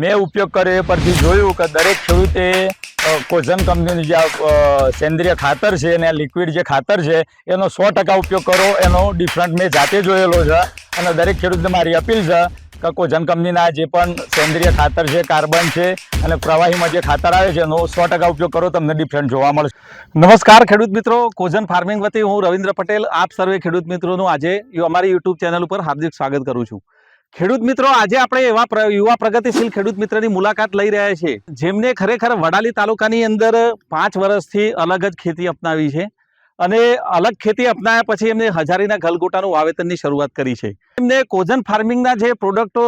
મેં ઉપયોગ કર્યો એ પરથી જોયું કે દરેક ખેડૂતે કોઝન કંપનીનું જે સેન્દ્રિય ખાતર છે અને લિક્વિડ જે ખાતર છે, એનો સો ટકા ઉપયોગ કરો, એનો ડિફરન્ટ મેં જાતે જોયેલો છે અને દરેક ખેડૂતને મારી અપીલ છે કે કોઝન કંપનીના જે પણ સેન્દ્રિય ખાતર છે, કાર્બન છે અને પ્રવાહીમાં જે ખાતર આવે છે, એનો સો ટકા ઉપયોગ કરો, તમને ડિફરન્ટ જોવા મળશે. નમસ્કાર ખેડૂત મિત્રો કોઝન ફાર્મિંગ વતી હું રવિન્દ્ર પટેલ, આપ સર્વે ખેડૂત મિત્રોનું આજે અમારી યુટ્યુબ ચેનલ ઉપર હાર્દિક સ્વાગત કરું છું. ખેડૂત મિત્રો, આજે આપણે એવા યુવા પ્રગતિશીલ ખેડૂત મિત્રની મુલાકાત લઈ રહ્યા છીએ, જેમને ખરેખર વડાલી તાલુકાની અંદર પાંચ વર્ષથી અલગ જ ખેતી અપનાવી છે અને અલગ ખેતી અપનાવ્યા પછી એમને હજારીના ગલગોટાનું વાવેતરની શરૂઆત કરી છે. એમને કોઝન ફાર્મિંગના જે પ્રોડક્ટો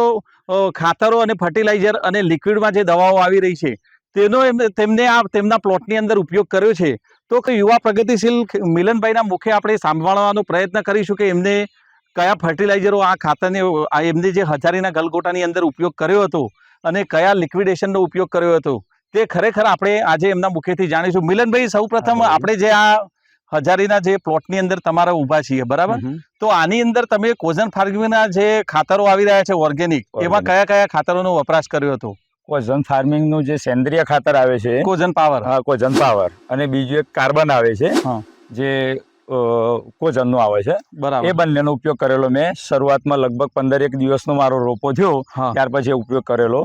ખાતરો અને ફર્ટિલાઇઝર અને લિક્વિડમાં જે દવાઓ આવી રહી છે, તેનો તેમને આ, તેમના પ્લોટની અંદર ઉપયોગ કર્યો છે. તો કે યુવા પ્રગતિશીલ મિલનભાઈના મુખે આપણે સાંભળવાનો પ્રયત્ન કરીશું કે એમને કયા ફર્ટિલાઇઝરો આ ખાતરને એમને જે હજારીના ગલગોટાની અંદર ઉપયોગ કર્યો હતો અને કયા લિક્વિડેશનનો ઉપયોગ કર્યો હતો તે ખરેખર આપણે આજે એમના મુખેથી જાણીશું. મિલનભાઈ સૌપ્રથમ આપણે જે આ હજારીના જે પ્લોટની અંદર તમારા ઊભા છીએ બરાબર? તો આની અંદર તમે કોઝન ફાર્મિંગના જે ખાતરો આવી રહ્યા છે ઓર્ગેનિક એમાં. કયા કયા ખાતરોનો વપરાશ કર્યો હતો? કોઝન ફાર્મિંગનું જે સેન્દ્રિય ખાતર આવે છે કોઝન પાવર. હા કોઝન પાવર. અને બીજું એક કાર્બન આવે છે જે અ, કોઝનનું આવે છે. બરાબર. એ બંનેનો ઉપયોગ કરેલો મેં. શરૂઆતમાં લગભગ પંદર એક દિવસનો મારો રોપો થયો ત્યાર પછી ઉપયોગ કરેલો.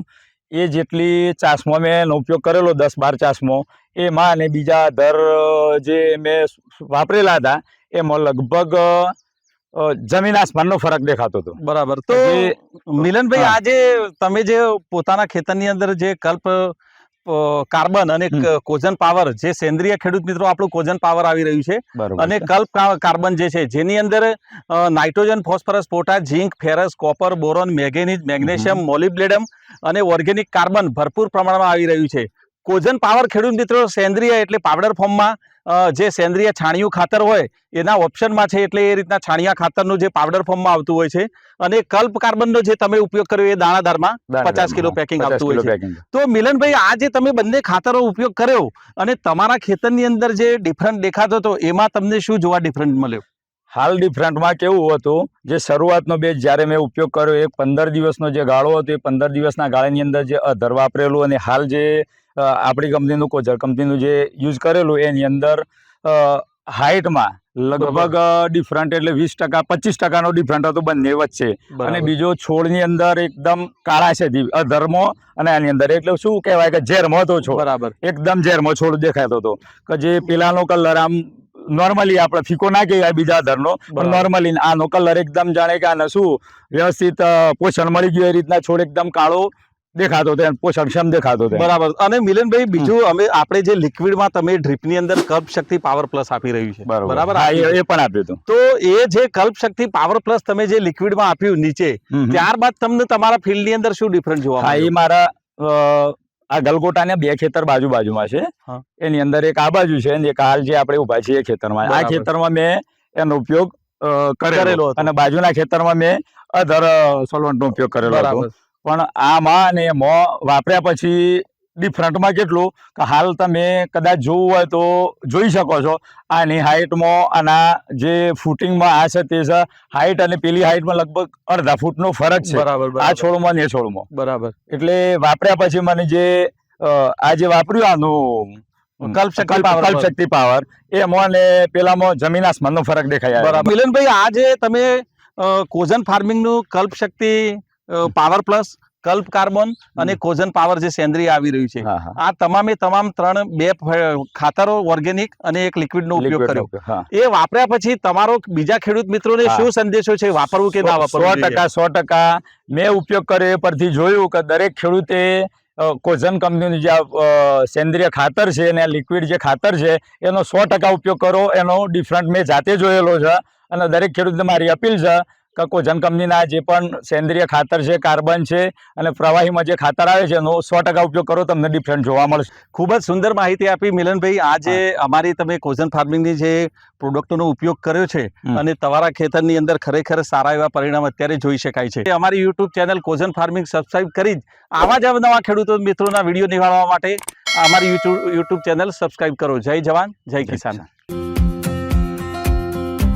એ જેટલી ચાસમાં મેં એનો ઉપયોગ કરેલો દસ બાર ચાસમાં એમાં અને બીજા દર જે મેં વાપરેલા હતા એમાં લગભગ જમીન આસમાનનો ફરક દેખાતો હતો. બરાબર. તો મિલનભાઈ આજે તમે જે પોતાના ખેતરની અંદર જે કલ્પ કાર્બન અને કોજન કોઝન પાવર જે સેન્દ્રિય ખેડૂત મિત્રો આપણું કોઝન પાવર આવી રહ્યું છે અને કલ્પ કાર્બન જે છે જેની અંદર નાઇટ્રોજન ફોસ્ફરસ પોટા zinc ferrous copper boron manganese magnesium molybdenum અને ઓર્ગેનિક કાર્બન ભરપૂર પ્રમાણમાં આવી રહ્યું છે. કોઝન પાવર ખેડૂત મિત્રો સેન્દ્રિય એટલે પાવડર ફોર્મમાં જે સેન્દ્રિય છાણિયું ખાતર હોય એના ઓપ્શનમાં છે એટલે એ રીતના છાણિયા ખાતરનું જે પાવડર ફોર્મમાં આવતું હોય છે. અને કલ્પ કાર્બનનો જે તમે ઉપયોગ કર્યો એ દાણાદારમાં પચાસ કિલો પેકિંગ આવતું હોય છે. તો મિલનભાઈ આ જે તમે બંને ખાતરો ઉપયોગ કર્યો અને તમારા ખેતરની અંદર જે ડિફરન્ટ દેખાતો હતો એમાં તમને શું જોવા ડિફરન્ટ મળ્યો? હાલ ડિફરન્ટમાં કેવું હતું જે શરૂઆતનો બેચ જ્યારે મેં ઉપયોગ કર્યો એ પંદર દિવસનો જે ગાળો હતો એ પંદર દિવસના ગાળાની અંદર જે અધર વાપરેલું અને હાલ જે આપણી કંપનીનું કોચર કંપનીનું જે યુઝ કરેલું એની અંદર હાઇટમાં લગભગ ડિફરન્ટ એટલે વીસ ટકા પચીસ ટકાનો ડિફરન્ટ હતો બંને વચ્ચે. અને બીજો છોડની અંદર એકદમ કાળા છે અધર્મો અને આની અંદર એટલે શું કહેવાય કે ઝેરમો હતો છોડ. બરાબર. એકદમ ઝેરમો છોડ દેખાતો હતો. કે જે પેલાનો કલર આમ નોર્મલી આપણે ફીકો ના કહેવાય બીજા ધરનો પણ નોર્મલી આનો કલર એકદમ જાણે કે આને શું વ્યવસ્થિત પોષણ મળી ગયું એ રીતના છોડ એકદમ કાળો દેખાતો હતો પોષણક્ષમ દેખાતો હતો બરાબર. અને મિલનભાઈ બીજું અમે આપણે જે લિક્વિડમાં તમે ડ્રીપની અંદર કલ્પ શક્તિ પાવર પ્લસ આપી રહ્યું છે. બરાબર. એ પણ આપ્યું હતું. તો એ જે કલ્પ શક્તિ પાવર પ્લસ તમે જે લિક્વિડમાં આપ્યું નીચે. ત્યારબાદ તમને તમારા ફિલ્ડની અંદર શું ડિફરન્ટ જોવા હા એ મારા આ આ ગલગોટાને બે ખેતર બાજુ બાજુમાં છે એની અંદર એક આ બાજુ છે અને એક હાલ જે આપણે ઊભા છીએ એ ખેતરમાં. આ ખેતરમાં મેં એનો ઉપયોગ કરેલો કરેલો અને બાજુના ખેતરમાં મેં અધર સોલવન્ટનો ઉપયોગ કરેલો હતો. પણ આમાં અને મો વાપર્યા પછી ડિફરન્ટમાં કેટલું કે હાલ તમે કદાચ જોવું હોય તો જોઈ શકો છો. આની હાઇટમાં આના જે ફૂટિંગમાં આ છે તે છે હાઇટ અને પેલી હાઇટમાં લગભગ અડધા ફૂટનો ફરક છે. બરાબર આ છોડમાં ને એ છોડમાં. બરાબર. એટલે વાપર્યા પછી મને જે આ જે વાપર્યું આનું કલ્પ શક્તિ પાવર એમાં ને પેલામાં જમીન આસમાનનો ફરક દેખાય. બરાબર. મિલનભાઈ આજે જે તમે કોઝન ફાર્મિંગનું Kalp Shakti power plus Kalp carbon અને કોઝન પાવર જે સેન્દ્રીય આવી રહ્યું છે. આ તમામે તમામ ત્રણ બે ખાતરો ઓર્ગેનિક અને એક લિક્વિડનો ઉપયોગ કર્યો. એ વાપર્યા પછી તમારો બીજા ખેડૂત મિત્રોને શું સંદેશો છે? વાપરવું કે ના વાપરવું સો ટકા સો ટકા. મેં ઉપયોગ કર્યો એ પરથી જોયું કે દરેક ખેડૂતે કોઝન કંપનીનું જે સેન્દ્રિય ખાતર છે અને લિક્વિડ જે ખાતર છે એનો સો ટકા ઉપયોગ કરો. એનો ડિફરન્ટ મેં જાતે જોયેલો છે અને દરેક ખેડૂતને મારી અપીલ છે કે કોઝન કંપનીના જે પણ સેન્દ્રિય ખાતર છે કાર્બન છે અને પ્રવાહીમાં જે ખાતર આવે છે એનો સો ટકા ઉપયોગ કરો તમને ડિફરન્ટ જોવા મળશે. ખૂબ જ સુંદર માહિતી આપી મિલનભાઈ. આજે અમારી તમે કોઝન ફાર્મિંગની જે પ્રોડક્ટોનો ઉપયોગ કર્યો છે અને તમારા ખેતરની અંદર ખરેખર સારા એવા પરિણામ અત્યારે જોઈ શકાય છે. અમારી યુટ્યુબ ચેનલ કોઝન ફાર્મિંગ સબસ્ક્રાઇબ કરી જ આવા જ નવા ખેડૂતો મિત્રોના વીડિયો નિહાળવા માટે અમારી યુટ્યુબ યુટ્યુબ ચેનલ સબસ્ક્રાઈબ કરો. જય જવાન જય કિસાન.